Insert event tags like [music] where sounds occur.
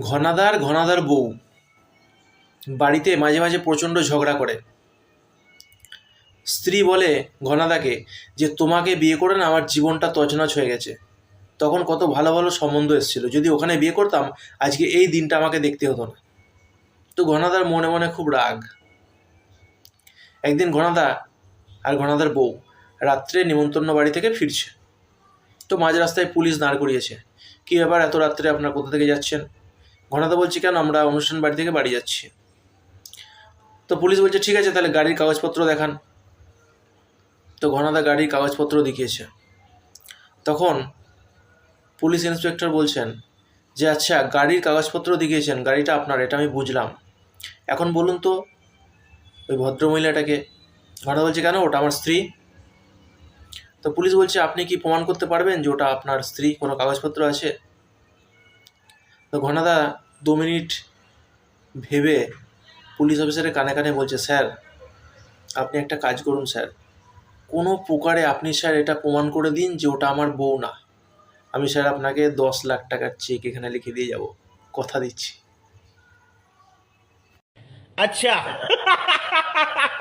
ঘনাদার ঘনাদার বউ। বাড়িতে মাঝে মাঝে প্রচণ্ড ঝগড়া করে। স্ত্রী বলে ঘনাদাকে যে, তোমাকে বিয়ে করে না আমার জীবনটা তছনছ হয়ে গেছে। তখন কত ভালো ভালো সম্বন্ধ এসেছিল। যদি ওখানে বিয়ে করতাম, আজকে এই দিনটা আমাকে দেখতে হতো না। তো ঘনাদার মনে মনে খুব রাগ। একদিন ঘনাদা আর ঘনাদার বউ রাত্রে নিমন্ত্রণ বাড়ি থেকে ফিরছে। তো মাঝ রাস্তায় পুলিশ দাঁড় করিয়েছে। কী ব্যাপার? এত রাত্রে আপনার কোথা থেকে যাচ্ছেন? ঘনাদা বলছি কেন? আমরা অনুষ্ঠান বাড়ি থেকে বাড়ি যাচ্ছি। তো পুলিশ বলছে, ঠিক আছে, তাহলে গাড়ির কাগজপত্র দেখান। তো ঘনাদা গাড়ির কাগজপত্র দেখিয়েছে। তখন পুলিশ ইন্সপেক্টর বলছেন যে আচ্ছা গাড়ির কাগজপত্র দেখিয়েছেন, গাড়িটা আপনার, এটা আমি বুঝলাম। এখন বলুন তো, ওই ভদ্রমহিলাটাকে। ঘনাদা বলছে, কেন? ওটা আমার স্ত্রী। তো পুলিশ বলছে, আপনি কি প্রমাণ করতে পারবেন যে ওটা আপনার স্ত্রী? কোনো কাগজপত্র আছে? তো ঘনাদা দু মিনিট ভেবে পুলিশ অফিসারের কানে কানে বলছে, স্যার, আপনি একটা কাজ করুন স্যার। কোনো প্রকারে আপনি স্যার এটা প্রমাণ করে দিন যে ওটা আমার বউ না। আমি স্যার আপনাকে দশ লাখ টাকার চেক এখানে লিখে দিয়ে যাব। কথা দিচ্ছি। আচ্ছা। [laughs]